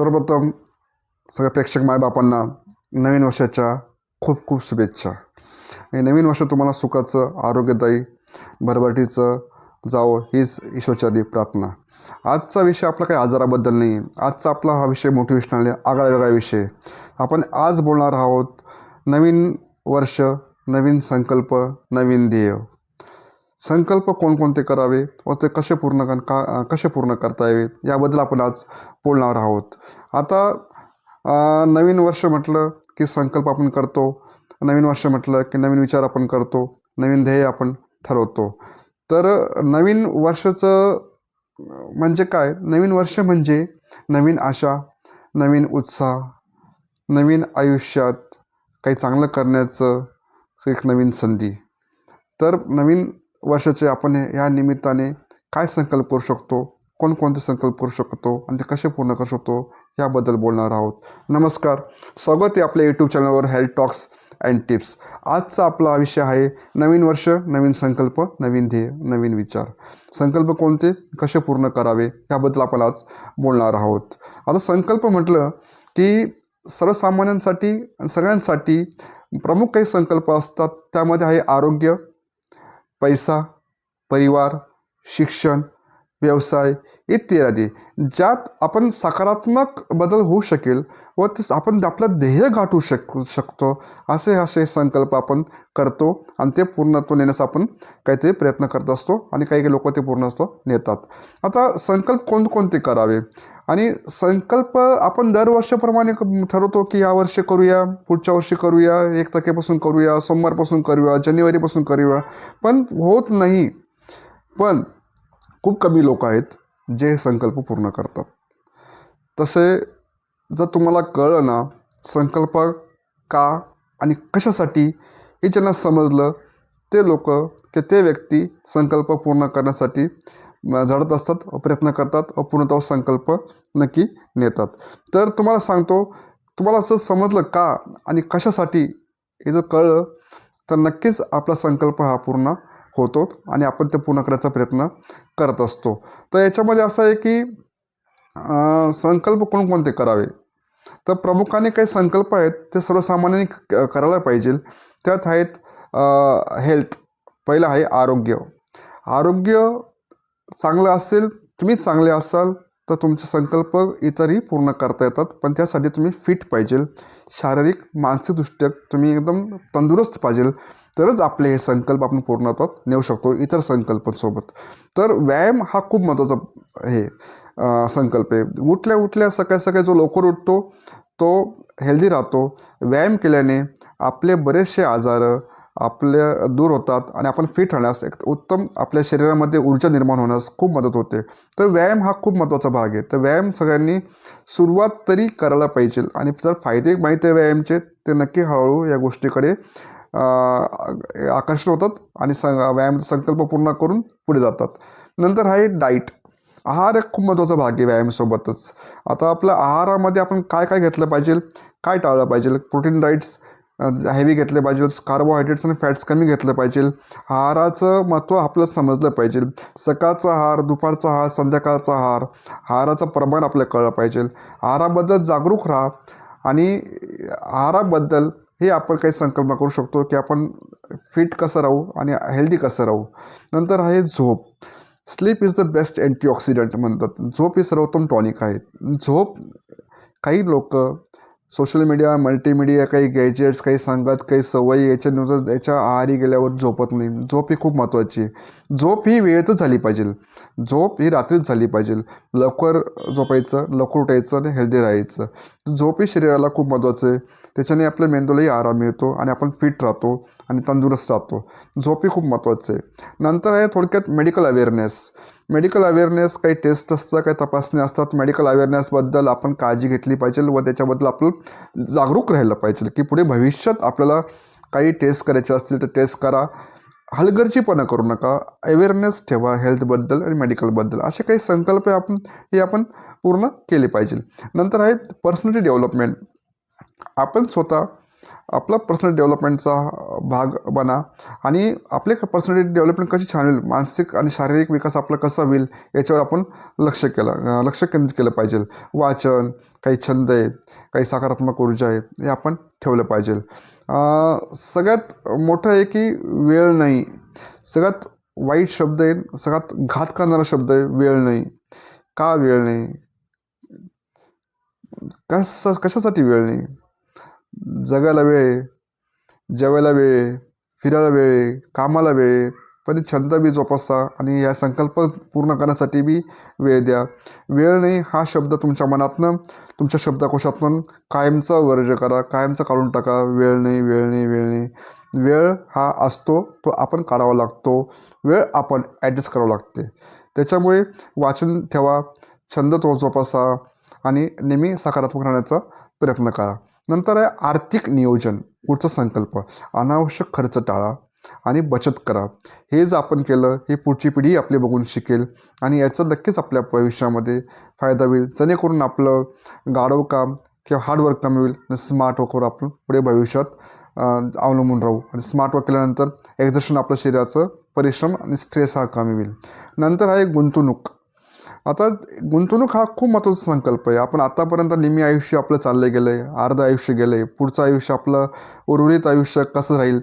सर्वप्रथम सगळ्या प्रेक्षक मायबापांना नवीन वर्षाच्या खूप खूप शुभेच्छा. आणि नवीन वर्ष तुम्हाला सुखाचं आरोग्यदायी भरभराटीचं जावं हीच ईश्वरचरणी प्रार्थना. आजचा विषय आपला काही आजाराबद्दल नाही. आजचा आपला हा विषय मोटिवेशनल आगळा वेगळा विषय. आपण आज बोलणार आहोत नवीन वर्ष नवीन संकल्प नवीन ध्येय. संकल्प कोणकोणते करावे व ते कसे पूर्ण कर का कसे पूर्ण करता यावेत याबद्दल आपण आज बोलणार आहोत. आता नवीन वर्ष म्हटलं की संकल्प आपण करतो नवीन वर्ष म्हटलं की नवीन विचार आपण करतो नवीन ध्येय आपण ठरवतो. तर नवीन वर्षाचं म्हणजे काय? नवीन वर्ष म्हणजे नवीन आशा नवीन उत्साह नवीन आयुष्यात काही चांगलं करण्याचं एक नवीन संधी. तर नवीन वर्षाचे आपण ह्या निमित्ताने काय संकल्प करू शकतो? कोणकोणते संकल्प करू शकतो? आणि ते कसे पूर्ण करू शकतो? याबद्दल बोलणार आहोत. नमस्कार. स्वागत आहे आपल्या यूट्यूब चॅनलवर हेल्थ टॉक्स अँड टिप्स आजचा आपला विषय आहे नवीन वर्ष नवीन संकल्प नवीन ध्येय नवीन विचार. संकल्प कोणते? कसे पूर्ण करावे? याबद्दल आपण आज बोलणार आहोत. आता संकल्प म्हटलं की सर्वसामान्यांसाठी सगळ्यांसाठी प्रमुख काही संकल्प असतात. त्यामध्ये आहे आरोग्य पैसा परिवार शिक्षण व्यवसाय इत्यादी ज्यात आपण सकारात्मक बदल होऊ शकेल व ते आपण आपलं ध्येय गाठू शक शकतो असे असे संकल्प आपण करतो आणि ते पूर्णत्व नेण्याचा आपण काहीतरी प्रयत्न करत असतो आणि काही काही लोक ते पूर्णत्व नेतात. आता संकल्प कोणकोणते करावे? आणि संकल्प आपण दरवर्षाप्रमाणे ठरवतो की या वर्षी करूया पुढच्या वर्षी करूया एक तारखेपासून करूया सोमवारपासून करूया जानेवारीपासून करूया. पण होत नाही. पण खूप कमी लोक आहेत जे संकल्प पूर्ण करतात. तसे जर तुम्हाला कळलं ना संकल्प का आणि कशासाठी हे ज्यांना समजलं ते लोक ते ते व्यक्ती संकल्प पूर्ण करण्यासाठी झडत असतात व प्रयत्न करतात व पूर्णतः संकल्प नक्की नेतात. तर तुम्हाला सांगतो तुम्हाला असं समजलं का आणि कशासाठी हे जर कळलं तर नक्कीच आपला संकल्प हा पूर्ण होतो आणि आपण ते पूर्ण करायचा प्रयत्न करत असतो. तर याच्यामध्ये असं आहे की संकल्प कोणकोणते करावे? तर प्रमुखाने काही संकल्प आहेत ते सर्वसामान्यांनी क- करायला पाहिजे. त्यात आहेत हेल्थ पहिलं आहे आरोग्य. आरोग्य चांगलं असेल तुम्ही चांगले असाल तर तुमचे संकल्प इतरही पूर्ण करता येतात. पण त्यासाठी तुम्ही फिट पाहिजे. शारीरिक मानसिकदृष्ट्या तुम्ही एकदम तंदुरुस्त पाहिजे. तरच आपले हे संकल्प आपण पूर्णत्वात नेऊ शकतो इतर संकल्पांसोबत. तर व्यायाम हा खूप महत्त्वाचा हे संकल्प आहे. उठल्या उठल्या सकाळी सकाळी जो लवकर उठतो तो हेल्दी राहतो. व्यायाम केल्याने आपले बरेचसे आजार आपल्या दूर होतात आणि आपण फिट राहण्यास एक उत्तम आपल्या शरीरामध्ये ऊर्जा निर्माण होण्यास खूप मदत होते. तर व्यायाम हा खूप महत्त्वाचा भाग आहे. तर व्यायाम सगळ्यांनी सुरुवात तरी करायला पाहिजे आणि जर फायदे माहीत आहे व्यायामचे ते नक्की हळूहळू या गोष्टीकडे आकर्षण होतात आणि सं व्यायामाचा संकल्प पूर्ण करून पुढे जातात. नंतर आहे डाईट आहार एक खूप महत्त्वाचा भाग आहे व्यायामासोबतच. आता आपल्या आहारामध्ये आपण काय काय घेतलं पाहिजे? काय टाळलं पाहिजे? प्रोटीन डाईट्स हेवी घेतले पाहिजे. कार्बोहायड्रेट्स आणि फॅट्स कमी घेतलं पाहिजे. आहाराचं महत्त्व आपल्याला समजलं पाहिजे. सकाळचा आहार दुपारचा आहार संध्याकाळचा आहार आहाराचं प्रमाण आपल्याला कळलं पाहिजे. आहाराबद्दल जागरूक राहा आणि आहाराबद्दल हे आपण काही संकल्पना करू शकतो की आपण फिट कसं राहू आणि हेल्दी कसं राहू. नंतर आहे झोप. Sleep is the best antioxidant म्हणतात. झोप ही सर्वोत्तम टॉनिक आहे. झोप काही लोक सोशल मीडिया मल्टीमीडिया काही गॅजेट्स काही संगत काही सवयी याच्यानुसार याच्या आहारी गेल्यावर झोपत नाही. झोप ही खूप महत्त्वाची आहे. झोप ही वेळेतच झाली पाहिजे. झोप ही रात्रीच झाली पाहिजे. लवकर झोपायचं लवकर उठायचं आणि हेल्दी राहायचं. झोप ही शरीराला खूप महत्त्वाचं आहे. त्याच्याने आपल्या मेंदूलाही आराम मिळतो आणि आपण फिट राहतो आणि तंदुरुस्त राहतो. झोप ही खूप महत्त्वाचं आहे. नंतर आहे थोडक्यात मेडिकल अवेअरनेस मेडिकल अवेअरनेस काही टेस्ट असतात काही तपासणी असतात. मेडिकल अवेअरनेसबद्दल आपण काळजी घेतली पाहिजे व त्याच्याबद्दल आपण जागरूक राहिलं पाहिजे की पुढे भविष्यात आपल्याला काही टेस्ट करायचे असतील तर टेस्ट करा. हलगर्जीपणा करू नका. अवेअरनेस ठेवा हेल्थबद्दल आणि मेडिकलबद्दल असे काही संकल्प आपण हे आपण पूर्ण केले पाहिजे. नंतर आहे पर्सनॅलिटी डेव्हलपमेंट आपण स्वतः आपला पर्सनल डेव्हलपमेंटचा भाग बना. आणि आपले पर्सनॅलिटी डेव्हलपमेंट कशी छान होईल? मानसिक आणि शारीरिक विकास आपला कसा होईल? याच्यावर आपण लक्ष केलं लक्ष केंद्रित केलं पाहिजे. वाचन काही छंद आहे काही सकारात्मक ऊर्जा आहे हे आपण ठेवलं पाहिजे. सगळ्यात मोठं आहे की वेळ नाही. सगळ्यात वाईट शब्द आहे सगळ्यात घात करणारा शब्द आहे वेळ नाही. का वेळ नाही? कसा कशासाठी वेळ नाही? जगायला वेळ जेवायला वेळ फिरायला वेळ कामाला वेळ पण छंद बी जोपासा आणि या संकल्प पूर्ण करण्यासाठी बी वेळ द्या. वेळ नाही हा शब्द तुमच्या मनातनं तुमच्या शब्दकोशातून कायमचा वर्ज करा कायमचा काढून टाका. वेळ नाही वेळ नाही वेळ नाही. वेळ हा असतो तो आपण काढावा लागतो. वेळ आपण ॲडजस्ट करावं लागते. त्याच्यामुळे वाचन ठेवा छंद तो जोपासा आणि नेहमी सकारात्मक राहण्याचा प्रयत्न करा. नंतर आहे आर्थिक नियोजन पुढचा संकल्प. अनावश्यक खर्च टाळा आणि बचत करा. हे जर आपण केलं हे पुढची पिढी आपली बघून शिकेल आणि याचा नक्कीच आपल्या भविष्यामध्ये फायदा होईल. जेणेकरून आपलं गाढव काम किंवा हार्डवर्क कमी होईल आणि स्मार्ट वर्कवर आपण पुढे भविष्यात अवलंबून राहू. आणि स्मार्ट वर्क केल्यानंतर एक्झर्शन आपलं शरीराचं परिश्रम आणि स्ट्रेस हा कमी होईल. नंतर आहे गुंतवणूक. आता गुंतवणूक हा खूप महत्त्वाचा संकल्प आहे. आपण आतापर्यंत नेहमी आयुष्य आपलं चाललं गेलं आहे अर्धं आयुष्य गेलं आहे पुढचं आयुष्य आपलं उर्वरित आयुष्य कसं राहील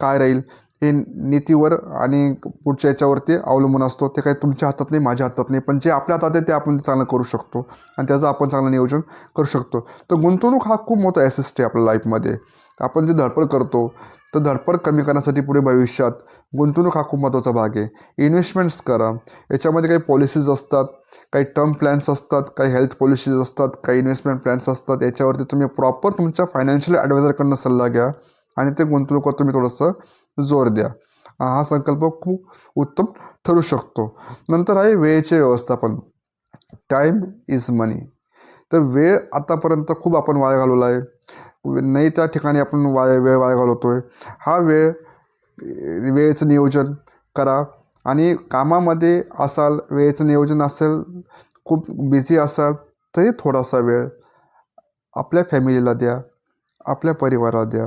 काय राहील हे नीतीवर आणि पुढच्या याच्यावरती अवलंबून असतो. ते काही तुमच्या हातात नाही माझ्या हातात नाही. पण जे आपल्या हातात आहे ते आपण चांगलं करू शकतो. आणि त्याचं आपण चांगलं नियोजन करू शकतो. तर गुंतवणूक हा खूप मोठा ॲसिस्ट आहे आपल्या लाईफमध्ये आपण जे धडपड करतो तर धडपड कमी करण्यासाठी पुढे भविष्यात गुंतवणूक हा खूप महत्त्वाचा भाग आहे. इन्व्हेस्टमेंट्स करा. याच्यामध्ये काही पॉलिसीज असतात काही टर्म प्लॅन्स असतात काही हेल्थ पॉलिसीज असतात काही इन्व्हेस्टमेंट प्लॅन्स असतात. याच्यावरती तुम्ही प्रॉपर तुमच्या फायनान्शियल ॲडवायझरकडनं सल्ला घ्या. आणि ते गुंतवणुकीवर तुम्ही थोडंसं जोर द्या. हा संकल्प खूप उत्तम ठरू शकतो. नंतर आहे वेळेचे व्यवस्थापन. टाईम इज मनी तर वेळ आतापर्यंत खूप आपण वाया घालवला आहे. नाही त्या ठिकाणी आपण वाया वेळ वाया घालवतो आहे हा वेळ वेळेचं नियोजन करा. आणि कामामध्ये असाल वेळेचं नियोजन असेल खूप बिझी असाल तरी थोडासा वेळ आपल्या फॅमिलीला द्या आपल्या परिवाराला द्या.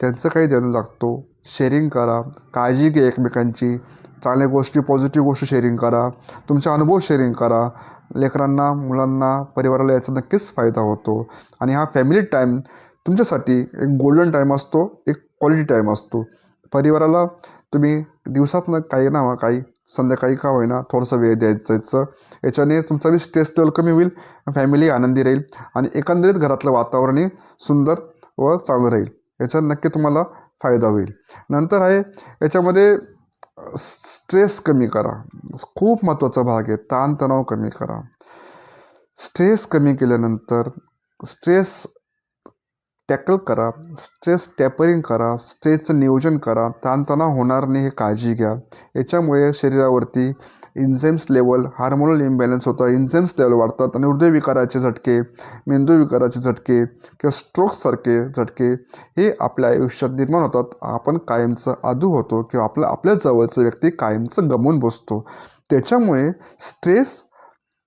त्यांचं काही देणं लागतो. शेअरिंग करा. काळजी घ्या एकमेकांची. चांगल्या गोष्टी पॉझिटिव्ह गोष्टी शेअरिंग करा. तुमचे अनुभव शेअरिंग करा. लेकरांना मुलांना परिवाराला याचा नक्कीच फायदा होतो. आणि हा फॅमिली टाईम तुमच्यासाठी एक गोल्डन टाईम असतो एक क्वालिटी टाईम असतो. परिवाराला तुम्ही दिवसातनं काही ना काही संध्याकाळी का होईना थोडंसं वेळ द्यायचं. याच्याने तुमचा बी स्ट्रेस लेवल कमी होईल फॅमिली आनंदी राहील आणि एकंदरीत घरातलं वातावरणही सुंदर व चांगलं राहील. याचा नक्की तुम्हाला फायदा होईल. नंतर आहे याच्यामध्ये स्ट्रेस कमी करा. खूप महत्त्वाचा भाग आहे ताणतणाव कमी करा. स्ट्रेस कमी केल्यानंतर स्ट्रेस टॅकल करा स्ट्रेस टॅपरिंग करा स्ट्रेसचं नियोजन करा ताणतणाव होणार नाही हे काळजी घ्या. याच्यामुळे शरीरावरती इन्झेम्स लेवल हार्मोनल इम्बॅलन्स होतं. इन्झेम्स लेवल वाढतात आणि हृदयविकाराचे झटके मेंदू विकाराचे झटके किंवा स्ट्रोकसारखे झटके हे आपल्या आयुष्यात निर्माण होतात. आपण कायमचं आदू होतो किंवा आपलं आपल्या जवळचं व्यक्ती कायमचं गमवून बसतो. त्याच्यामुळे स्ट्रेस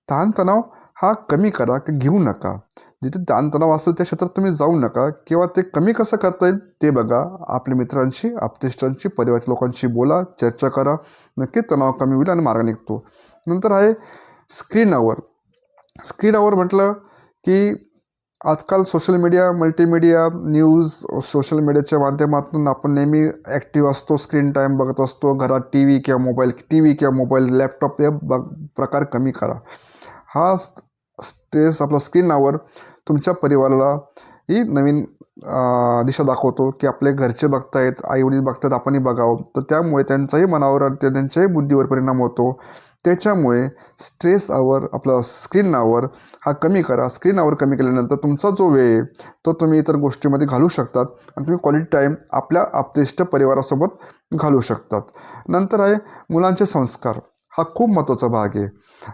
ताणतणाव हा कमी करा की घेऊ नका. जिथे ताणतणाव असेल त्या क्षेत्रात तुम्ही जाऊ नका. किंवा ते कमी कसं करता येईल ते बघा. आपल्या मित्रांशी आपतिष्टांशी परिवाराच्या लोकांशी बोला चर्चा करा. नक्की तणाव कमी होईल आणि मार्ग निघतो. नंतर आहे स्क्रीन आवर. स्क्रीन आवर म्हटलं की आजकाल social media multimedia news social मीडियाच्या माध्यमातून आपण नेहमी ॲक्टिव्ह असतो स्क्रीन टाईम बघत असतो. घरात टी व्ही किंवा मोबाईल टी व्ही किंवा मोबाईल लॅपटॉप हे बघ प्रकार कमी करा. हा स्ट्रेस आपला स्क्रीन आवर. तुमच्या परिवाराला ही नवीन दिशा दाखवतो की आपले घरचे बघतायत आईवडील बघतायत आपणही बघावं. तर त्यामुळे त्यांचाही मनावर आणि त्यांच्याही बुद्धीवर परिणाम होतो. त्याच्यामुळे स्ट्रेस आवर आपला स्क्रीन आवर हा कमी करा. स्क्रीन आवर कमी केल्यानंतर तुमचा जो वेळ आहे तो तुम्ही इतर गोष्टीमध्ये घालू शकतात आणि तुम्ही क्वालिटी टाईम आपल्या आपतिष्ट परिवारासोबत घालू शकतात. नंतर आहे मुलांचे संस्कार. हा खूप महत्त्वाचा भाग आहे.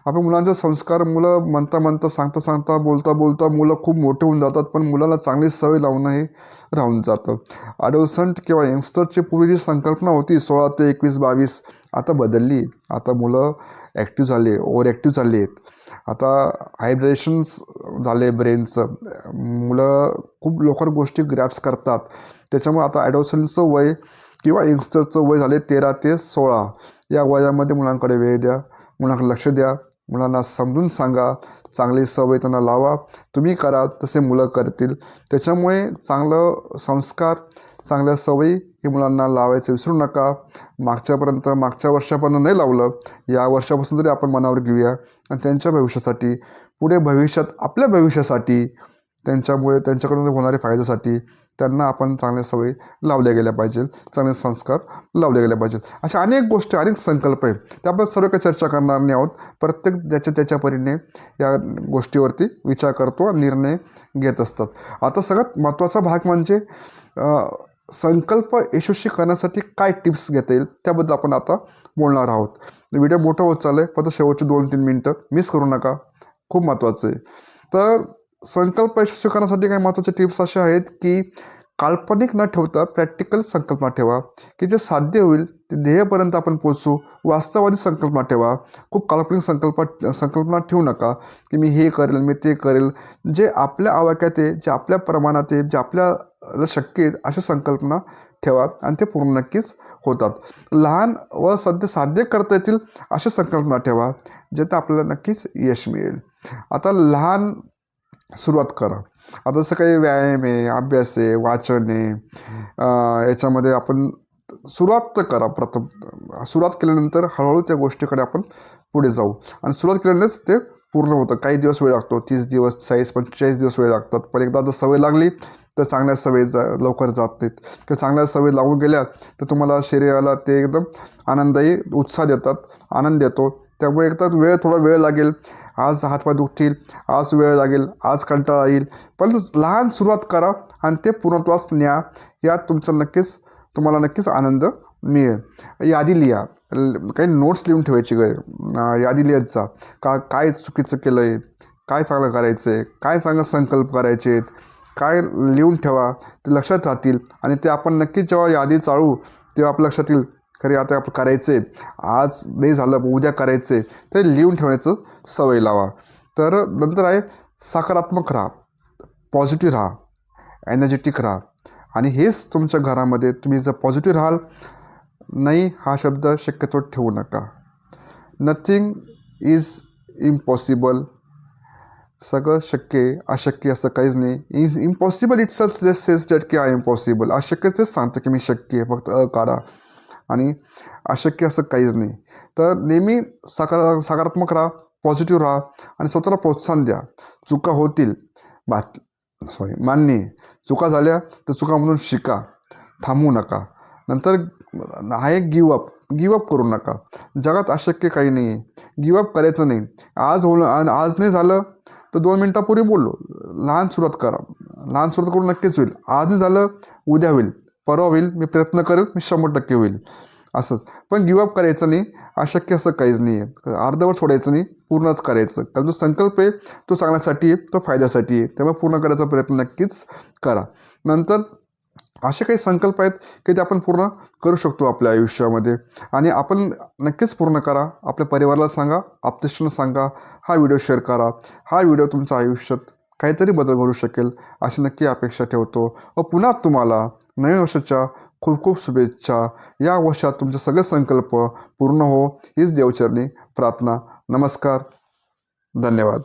आपण मुलांचे संस्कार मुलं म्हणता म्हणता सांगता सांगता बोलता बोलता मुलं खूप मोठे होऊन जातात पण मुलाला चांगली सवय लावणं हे राहून जातं. अडोसंट किंवा यंगस्टरची पूर्वी जी संकल्पना होती सोळा ते एकवीस बावीस आता बदलली. आता मुलं ॲक्टिव्ह झाले ओव्हर ॲक्टिव्ह झाले आहेत. आता हायब्रेशन्स झाले ब्रेनचं मुलं खूप लवकर गोष्टी ग्रॅप्स करतात. त्याच्यामुळे आता ॲडोसंटचं वय किंवा यंगस्टरचं वय झाले तेरा ते सोळा या वयामध्ये मुलांकडे वेळ द्या मुलांकडे लक्ष द्या मुलांना समजून सांगा चांगली सवय त्यांना लावा तुम्ही करा तसे मुलं करतील. त्याच्यामुळे चांगलं संस्कार चांगल्या सवयी हे मुलांना लावायचं विसरू नका. मागच्यापर्यंत मागच्या वर्षापर्यंत नाही लावलं या वर्षापासून तरी आपण मनावर घेऊया. आणि त्यांच्या भविष्यासाठी पुढे भविष्यात आपल्या भविष्यासाठी त्यांच्यामुळे त्यांच्याकडून होणाऱ्या फायद्यासाठी त्यांना आपण चांगल्या सवयी लावल्या गेल्या पाहिजे चांगले संस्कार लावले गेले पाहिजेत. अशा अनेक गोष्टी अनेक संकल्प आहेत. त्याबद्दल सर्व काही चर्चा करणार नाही आहोत. प्रत्येक ज्याच्या त्याच्या परीने या गोष्टीवरती विचार करतो आणि निर्णय घेत असतात. आता सगळ्यात महत्त्वाचा भाग म्हणजे संकल्प यशस्वी करण्यासाठी काय टिप्स घेता येईल त्याबद्दल आपण आता बोलणार आहोत. व्हिडिओ मोठं होत चाललं आहे फक्त शेवटचे दोन तीन मिनटं मिस करू नका. खूप महत्त्वाचं आहे. तर संकल्प यशस्वी करण्यासाठी काही महत्त्वाचे टिप्स असे आहेत की काल्पनिक न ठेवता प्रॅक्टिकल संकल्पना ठेवा. की जे साध्य होईल ते ध्येयपर्यंत आपण पोचू वास्तववादी संकल्पना ठेवा. खूप काल्पनिक संकल्पना संकल्पना ठेवू नका की मी हे करेल मी ते करेल. जे आपल्या आवाक्यात आहे जे आपल्या प्रमाणात आहे जे आपल्याला शक्य आहे अशा संकल्पना ठेवा आणि ते पूर्ण नक्कीच होतात. लहान व सध्या साध्य करता येतील अशा संकल्पना ठेवा ज्यात आपल्याला नक्कीच यश मिळेल. आता लहान सुरुवात करा. आता जसं काही व्यायाम आहे अभ्यास आहे वाचन आहे याच्यामध्ये आपण सुरुवात तर करा प्रथम. सुरुवात केल्यानंतर हळूहळू त्या गोष्टीकडे आपण पुढे जाऊ. आणि सुरुवात केल्यानेच ते पूर्ण होतं. काही दिवस वेळ लागतो तीस दिवस चाळीस पंचेचाळीस दिवस वेळ लागतात. पण एकदा जर सवय लागली तर चांगल्या सवयी जा लवकर जात नाहीत. तर चांगल्या सवयी लागून गेल्या तर तुम्हाला शरीराला ते एकदम आनंदही उत्साह देतात. आनंद देतो. त्यामुळे एकदा वेळ थोडा वेळ लागेल. आज हातपाय दुखतील आज वेळ लागेल आज कंटाळा येईल. पण लहान सुरुवात करा आणि ते पूर्णत्वास न्या. यात तुमचं नक्कीच तुम्हाला नक्कीच आनंद मिळेल. यादी लिहा. काही नोट्स लिहून ठेवायची गय यादी लिहत जा. का काय चुकीचं केलं आहे काय चांगलं करायचं आहे काय चांगलं संकल्प करायचे आहेत? काय लिहून ठेवा. ते लक्षात राहतील आणि ते आपण नक्कीच जेव्हा यादी चाळू तेव्हा आपल्या लक्षात येईल. खरे आता आपण करायचं. आहे आज नाही झालं उद्या करायचं. आहे ते लिहून ठेवण्याचं सवय लावा. तर नंतर आहे सकारात्मक राहा पॉझिटिव्ह राहा एनर्जेटिक राहा. आणि हेच तुमच्या घरामध्ये तुम्ही जर पॉझिटिव्ह राहाल नाही हा शब्द शक्यतो ठेवू नका. नथिंग इज इम्पॉसिबल सगळं शक्य आहे अशक्य असं काहीच नाही. इज इम्पॉसिबल इट सेल्फ जे सेज डेट की आय इम्पॉसिबल अशक्य तेच सांगतं की मी शक्य आहे. फक्त अ काढा आणि अशक्य असं काहीच नाही. तर नेहमी सकारा सकारात्मक राहा पॉझिटिव्ह राहा आणि स्वतःला प्रोत्साहन द्या. चुका होतील. बात सॉरी मान्य चुका झाल्या तर चुकामधून शिका. थांबू नका. नंतर हा एक गिवअप गिवअप करू नका. जगात अशक्य काही नाही आहे. गिवअप करायचं नाही. आज होलं आज नाही झालं तर दोन मिनटापूर्वी बोललो. लहान सुरुवात करा. लहान सुरुवात करून नक्कीच होईल. आज नाही झालं उद्या होईल. परवा होईल मी प्रयत्न करेल मी शंभर टक्के होईल. असंच. पण गिवअप करायचं नाही अशक्य असं काहीच नाही आहे अर्धवर सोडायचं नाही पूर्णच करायचं. कारण जो संकल्प आहे तो चांगल्यासाठी आहे तो फायद्यासाठी आहे. त्यामुळे पूर्ण करायचा प्रयत्न नक्कीच करा. नंतर असे काही संकल्प आहेत की ते आपण पूर्ण करू शकतो आपल्या आयुष्यामध्ये. आणि आपण नक्कीच पूर्ण करा. आपल्या परिवाराला सांगा आपतेष्टांना सांगा हा व्हिडिओ शेअर करा. हा व्हिडिओ तुमच्या आयुष्यात काहीतरी बदल घडू शकेल अशी नक्की अपेक्षा ठेवतो. व पुन्हा तुम्हाला नवीन वर्षाच्या खूप खूप शुभेच्छा. या वर्षात तुमचे सगळे संकल्प पूर्ण हो हीच देवचरणी. प्रार्थना नमस्कार. धन्यवाद.